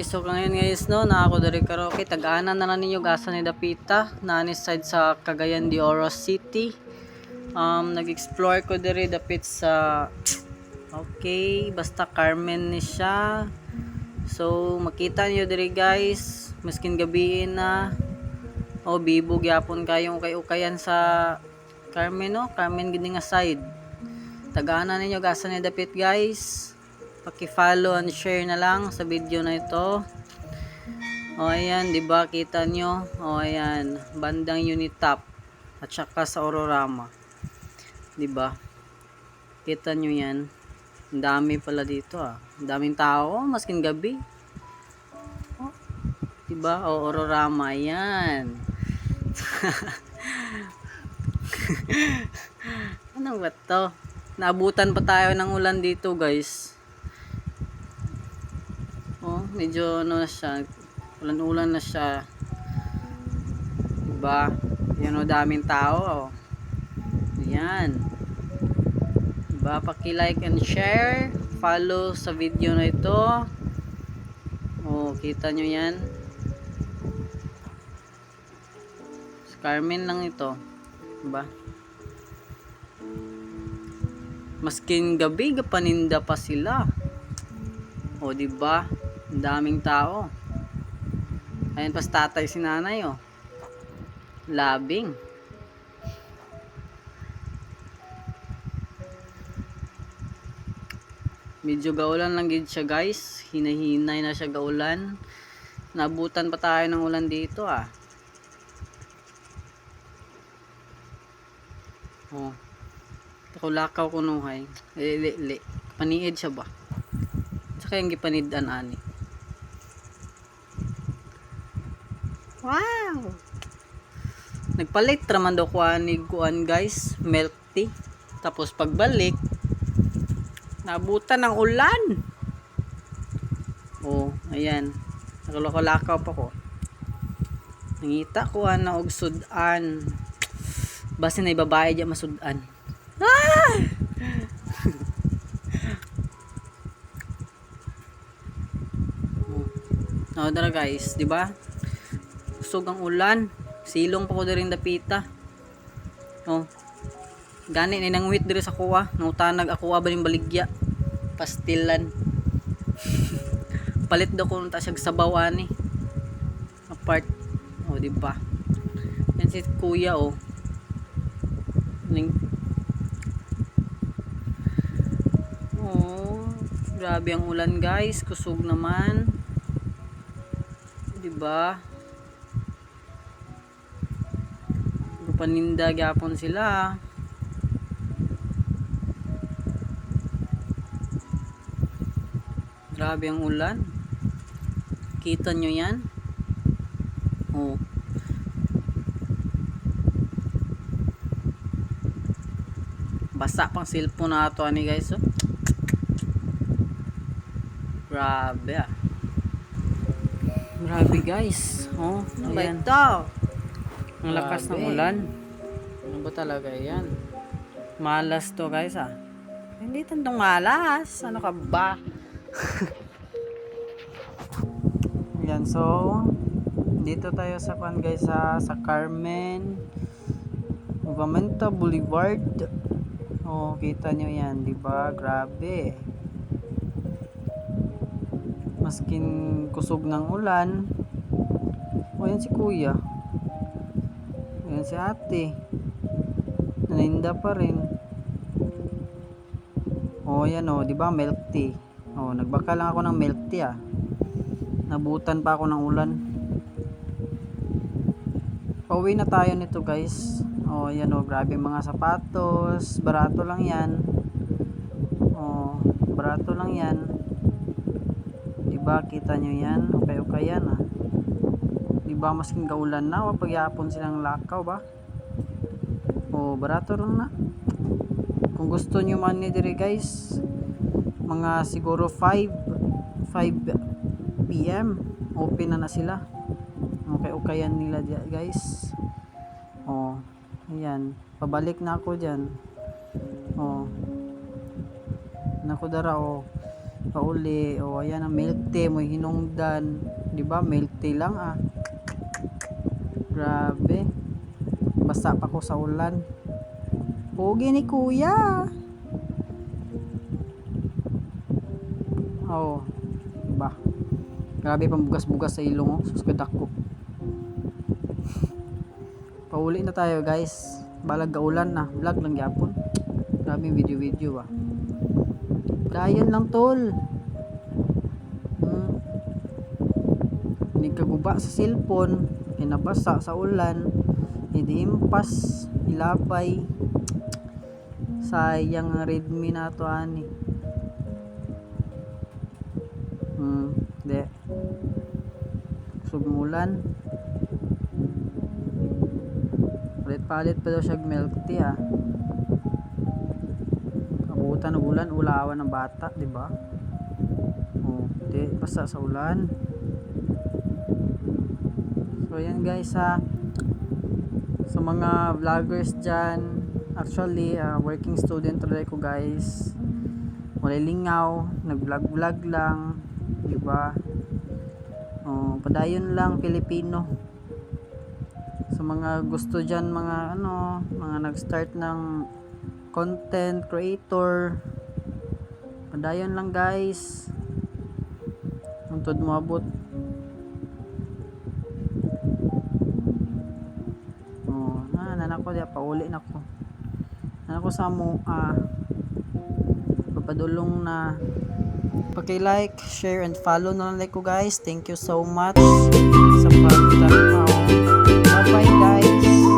Okay, so ngayon guys, no, na ako dari karaoke. Tagaanan na lang ninyo gasa ni Dapita. Nani side sa Cagayan de Oro City. Um, nag-explore ko diri dapit sa Okay, basta Carmen ni siya. So, makita niyo diri guys, maskin gabi na. O bibo gyapon kayong ukay-ukayan sa Carmen no, Carmen gini nga side. Tagaanan ninyo gasa ni dapit guys. Paki-follow and share na lang sa video na ito. O ayan, 'di ba kita nyo? O ayan, bandang Unitap at saka sa Ororama. 'Di ba? Kita nyo 'yan. Ang dami pala dito ah. Ang daming tao, maskin gabi. Oh, 'di ba? O Ororama 'yan. ano ba to? Naabutan pa tayo ng ulan dito, guys. Oh, medyo ano na siya. Ulan-ulan na siya. Diba? Yan o, daming tao. Oh. Yan. Diba? Paki-like and share. Follow sa video na ito. Oh, kita nyo yan. Si Carmen lang ito. Diba? Maskin gabi, gapaninda pa sila. O, di ba? Ang daming tao. Ayun pas tatay si nanay, oh. Labing. Medyo gaulan lang gid siya, guys. Hinahinay na siya gaulan. Nabutan pa tayo ng ulan dito, ah. Oh. Ako lakaw ko nuhay. Eh, li, li. Paniid siya ba? Saka yung gipanidaan ani. Wow! Nagpalit raman daw ko ani kuan guys, milk tea. Tapos pagbalik, nabutan ng ulan. Oh, ayan. Nakalako-lakaw pa ko. Nangita ko na og sudan. Basta na babae diya masudan. Ah! Oh, dara guys, di ba? Usog ang ulan. Silong pa ko diri dapita. Oh. Gani ni nangwit diri sa kuwa, nautanag ako ba ning baligya. Pastilan. Palit daw ko ta siya sabaw ani. Apart. Oh, di ba? Yan si kuya oh. Ning Oh, grabe ang ulan guys. Kusog naman. 'Di ba? Paninda gyapon sila. Grabe ang ulan. Kita nyo yan? Oh. Basa pang cellphone na ito ani guys. Oh. Grabe ah. Grabe guys. Oh, Ano ayan. ito? Ang lakas ng ulan. Ano ba talaga yan? Malas to guys ah. Hindi tandong malas. Ano ka ba? yan so dito tayo sa pan guys sa, sa Carmen Movamento Boulevard. Oh, kita nyo yan, di ba? Grabe. Maskin kusog ng ulan. O yan si kuya. Ayan si ate. Naninda pa rin. O yan o, di ba milk tea. O, nagbaka lang ako ng milk tea ah. Nabutan pa ako ng ulan. Pauwi na tayo nito guys. O yan o, grabe mga sapatos. Barato lang yan. O, barato lang yan. Di ba kita nyo yan? Okay, okay yan ah. Ba masking gaulan na o pagyapon silang lakaw ba? O barato lang na. Kung gusto nyo man ni diri guys, mga siguro 5 5 PM open na na sila. Okay, ukayan nila guys. O, ayan. Pabalik na ako dyan. O. Naku dara o. pauli o ayan ang milk tea mo hinungdan di ba milk tea lang ah grabe. Basa pa ko sa ulan. Pogi ni kuya. Oh ba? Grabe pang bugas-bugas sa ilong oh. Sus kadak ko. Pauli na tayo guys. Balag ulan na. Vlog lang yapon. Grabe video video ah. Dayon lang tol. Hmm. hindi kaguba sa cellphone pinabasa sa ulan. Hindi impas ilabay sayang ang redmi na to ani. Hmm de sugmulan palit-palit pa daw siya milk tea ah. Kabutan ng ulan ulawan ng bata di ba? Oh di basta sa ulan so yan guys ha sa mga vloggers dyan actually ah, working student tuloy ko guys. Walilingaw nag vlog vlog lang di ba? Oh padayon lang Pilipino. Sa mga gusto dyan mga ano mga nag start ng content creator padayon lang guys. Untod mo abot anak ko diya pauli na ko sa mo uh, papadulong na. Paki like share and follow na lang like ko guys. Thank you so much sa pagtanaw. Bye bye guys.